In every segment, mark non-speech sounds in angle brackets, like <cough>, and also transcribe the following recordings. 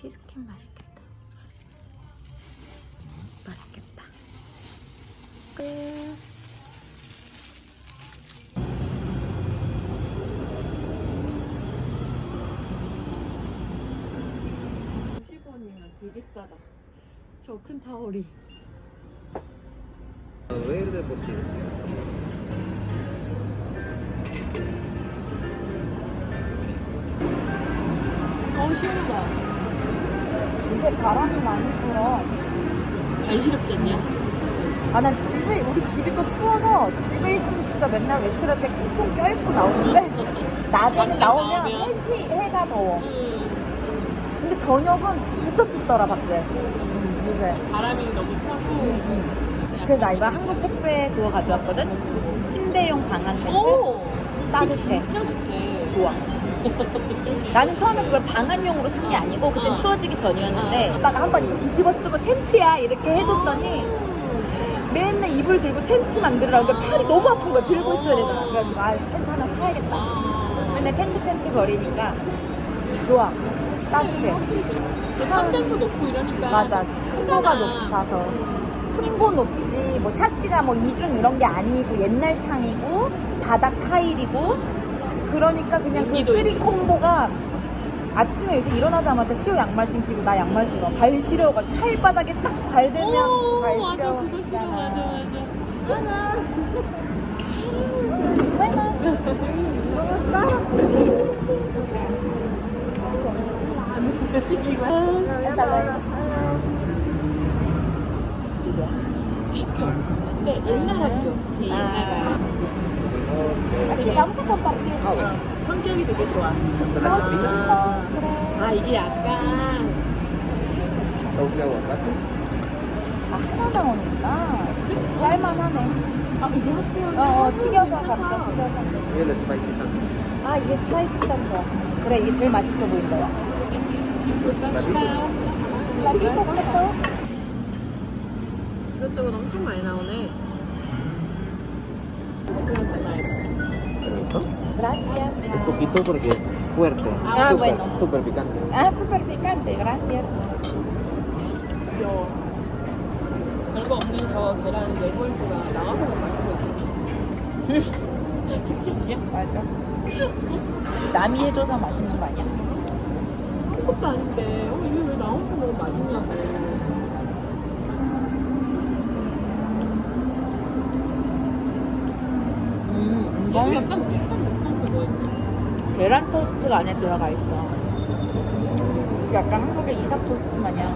음, 비스킷 맛있겠다. 맛있겠다. 끝. 저큰 타월이. 왜 이래 보시 어, 시원하다. 요새 바람이 많이 불어. 안 시렵지 않냐? 아, 난 집에, 우리 집이 또 추워서 집에 있으면 진짜 맨날 외출할 때 꽁꽁 껴입고 나오는데, <laughs> 낮에는 나오면 나오면? 해지, 해가 더워. 음, 근데 저녁은 진짜 춥더라, 밖에. 음, 요새. 바람이 너무 차고. 음, 음. 그래서 나 이거 한국 택배 그거 가져왔거든? 침대용 방한. 오! 따뜻해. 진짜 좋대. 좋아. 나는 처음에 그걸 방한용으로 산게 아니고 그때 어. 추워지기 전이었는데 어. 오빠가 한번 이거 뒤집어 쓰고 텐트야 이렇게 해줬더니 맨날 이불 들고 텐트 만들으라고 근데 팔이 너무 아픈 거야 들고 있어야 되잖아 그래가지고 아 텐트 하나 사야겠다 아. 근데 텐트 텐트 거리니까 좋아 따뜻해 그 천장도 높고 이러니까. 맞아 층고가 크잖아. 높아서 층고 높지 뭐 샤시가 뭐 이중 이런 게 아니고 옛날 창이고 바닥 타일이고 그러니까 그냥 그 쓰리. 콤보가 아침에 요새 일어나자마자 시오 양말 신기고 나 양말 신어 발 시려워가지고 타일바닥에 딱 발 대면 오, 발 맞아, 그거 싫어, 맞아, 맞아. 근데 옛날 학교, 제 옛날 학교. 이게 깜짝깜 밖에 성격이 되게 좋아. 아, 이게 약간 아 하나당 오는구나 할만하네. 아, 이거 하세요. 어, 어 튀겨서 감자 튀겨서. 아 이게 스파이시 쌈이야 그래 이게 제일 맛있어 보인다? 라피타 스토 이것저것 엄청 많이 나오네. 그냥 달라요. Gracias. Un poquito porque es fuerte. Ah, súper, bueno. súper picante. Ah, súper picante, gracias. 별거 없는 저 계란 레몬수가 나와서 맛있고 있어. 맞아. 남이 해줘서 맛있는 거 아니야? 아무것도 아닌데, 어, 이게 왜 나와서 너무 맛있냐고. 음, 얘도 이건 약간 비슷한 느낌 그거 있네. 계란 토스트가 안에 들어가 있어. 약간 한국의 이삭 토스트 마냥.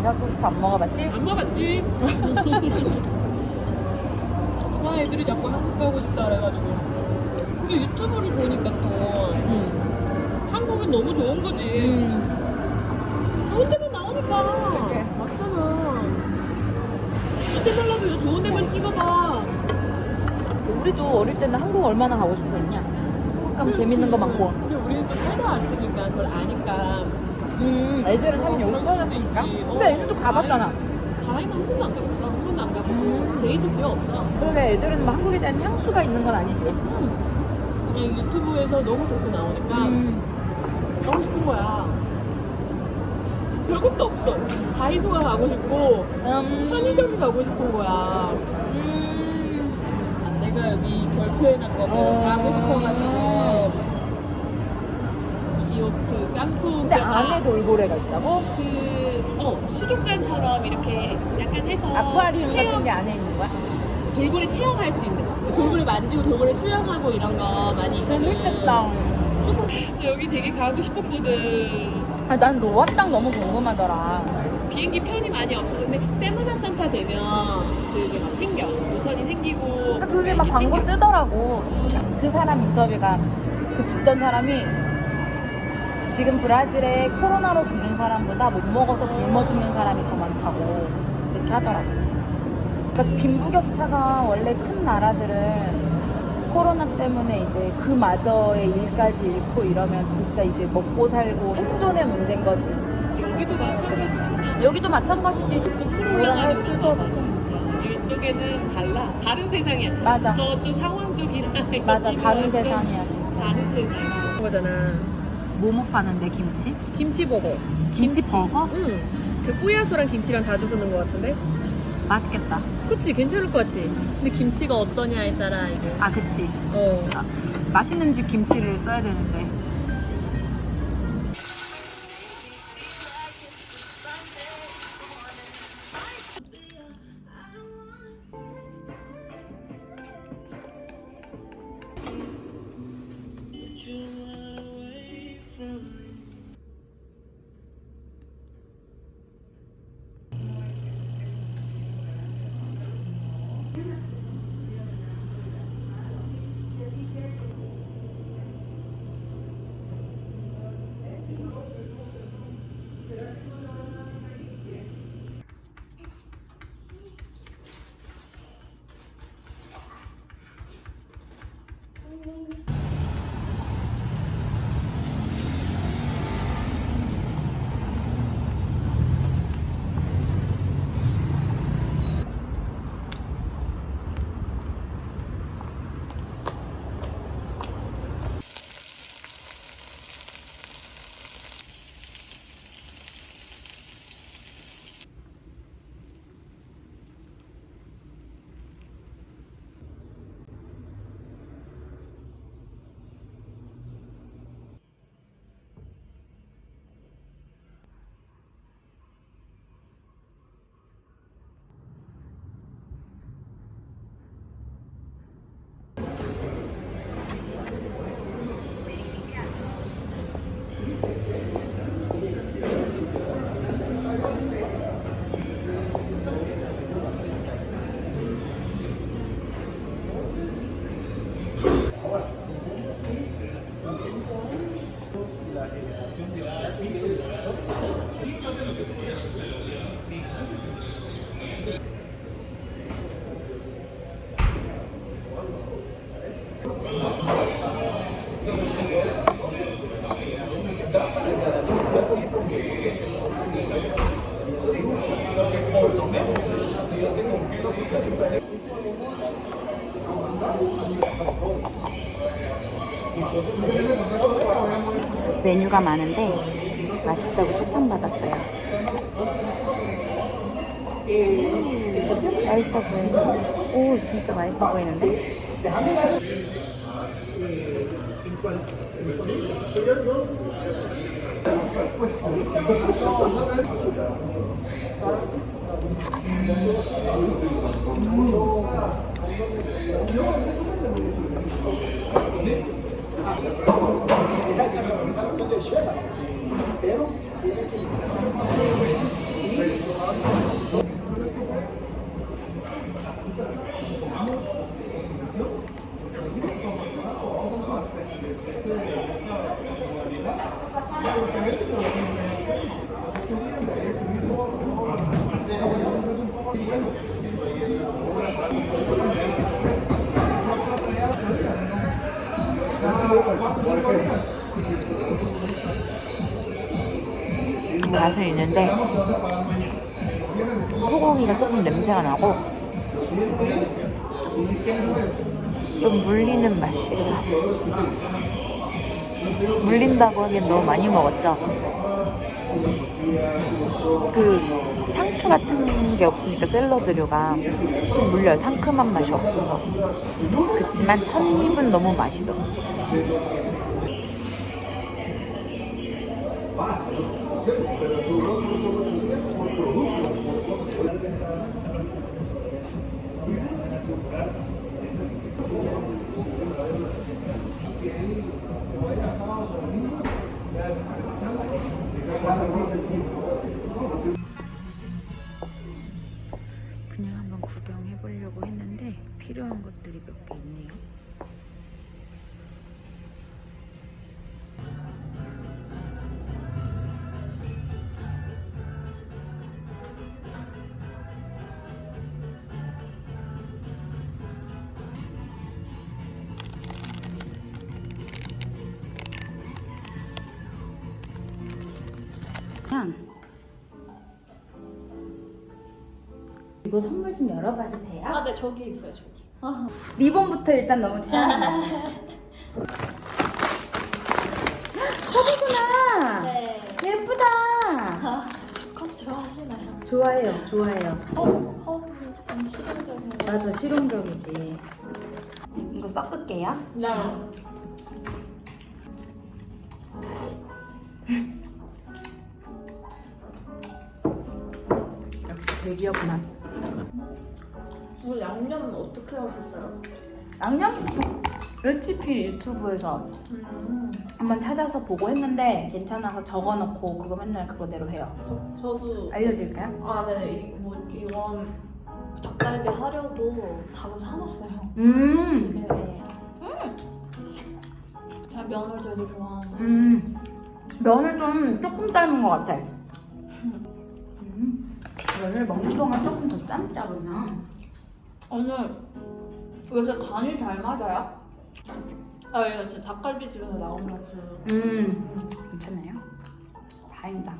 이삭 토스트 안 먹어봤지? 안 먹어봤지? <laughs> 와, 애들이 자꾸 한국 가고 싶다 그래가지고. 근데 유튜브를 보니까 또 음. 한국은 너무 좋은 거지. 음. 좋은 데만 나오니까. 그래. 맞잖아. 이때 몰라도 좋은 데만 찍어봐. 우리도 어릴 때는 한국 얼마나 가고 싶었냐? 한국 가면 재밌는 거 많고. 근데 우리는 또 살다 왔으니까 그걸 아니까. 음, 애들은 사실 여기 태어났으니까. 있지. 어, 근데 애들도 가봤잖아. 다행히 한 번도 안 가봤어. 한 번도 안 가보고. 음. 제이도 기억 없어. 그러게 애들은 뭐 한국에 대한 향수가 있는 건 아니지. 그냥 유튜브에서 너무 좋게 나오니까 음. 가고 싶은 거야. 별것도 없어. 다이소가 가고 싶고 음. 편의점이 가고 싶은 거야. 음. 내가 여기 별표해 놨거든. 어. 가고 싶어가지고 이그 깡통 근데 그 아- 안에 돌고래가 있다고? 그, 어, 수족관처럼 이렇게 약간 해서 아쿠아리움 체험, 같은 게 안에 있는 거야? 돌고래 체험할 수 있는 거. 돌고래 만지고 돌고래 수영하고 이런 거 많이 있거든. 재밌겠다. 조금 <laughs> 여기 되게 가고 싶었거든. 아, 난 로아땅 너무 궁금하더라. 비행기 편이 많이 없어서 근데 세마나 산타 되면 그게 막 생겨. 노선이 생기고 그러니까 그게 막 광고 생겨. 뜨더라고. 그 사람 인터뷰가 그 죽던 사람이 지금 브라질에 코로나로 죽는 사람보다 못 먹어서 굶어 죽는 사람이 더 많다고 그렇게 하더라고. 그러니까 빈부격차가 원래 큰 나라들은 코로나 때문에 이제 그마저의 일까지 잃고 이러면 진짜 이제 먹고 살고 생존의 문제인 거지. 여기도 마찬가지. 여기도 마찬가지지. 뭐라 할 수도 거 없어. 이쪽에는 달라. 다른 세상이야. 맞아. 저쪽 상황 쪽이랑 맞아, 다른 세상이야. 다른 세상. 거잖아. 뭐뭐 파는데 김치? 김치 버거. 김치 버거? 응. 그 뿌야소랑 김치랑 다져서 넣은 것 같은데? 맛있겠다. 그치, 괜찮을 것 같지? 근데 김치가 어떠냐에 따라 이게. 아, 그치. 어. 맛있는 집 김치를 써야 되는데. 메뉴가 많은데 맛있다고 추천받았어요. 맛있어 보이네. 오, 진짜 맛있어 보이는데? Quando ele pelo. 맛은 있는데 소고기가 조금 냄새가 나고 좀 물리는 맛이에요. 물린다고 하기엔 너무 많이 먹었죠? 그 상추 같은 게 없으니까 샐러드류가 좀 물려요. 상큼한 맛이 없어서. 그치만 첫 입은 너무 맛있었어. 그냥 한번 구경해 보려고 했는데 필요한 것들이 몇 개 그냥 이거 선물 좀 열어봐도 돼요? 아, 네, 저기 있어요, 저기. 리본부터 일단 너무 취향이 나지. 컵이구나. 네. 예쁘다. 컵 좋아하시나요? 좋아해요, 좋아해요. 컵, 컵은 좀 실용적인 거. 맞아, 실용적이지. 이거 섞을게요. 네. 대기업 맛. 오늘 양념은 어떻게 하셨어요? 양념 레시피 유튜브에서 음. 한번 찾아서 보고 했는데 괜찮아서 적어놓고 그거 맨날 그거대로 해요. 저, 저도. 알려드릴까요? 아, 네. 이, 뭐, 이건 닭갈비 하려고 바로 사놨어요. 음, 네. 음! 제가 면을 되게 좋아하는. 음. 면을 좀 조금 삶은 것 같아. 음. 면을 먹는 동안 조금 더 삶자 그러면. 오늘 요새 간이 잘 맞아요? 아, 이거 진짜 닭갈비집에서 나오는 그 음, 괜찮아요? 다행이다.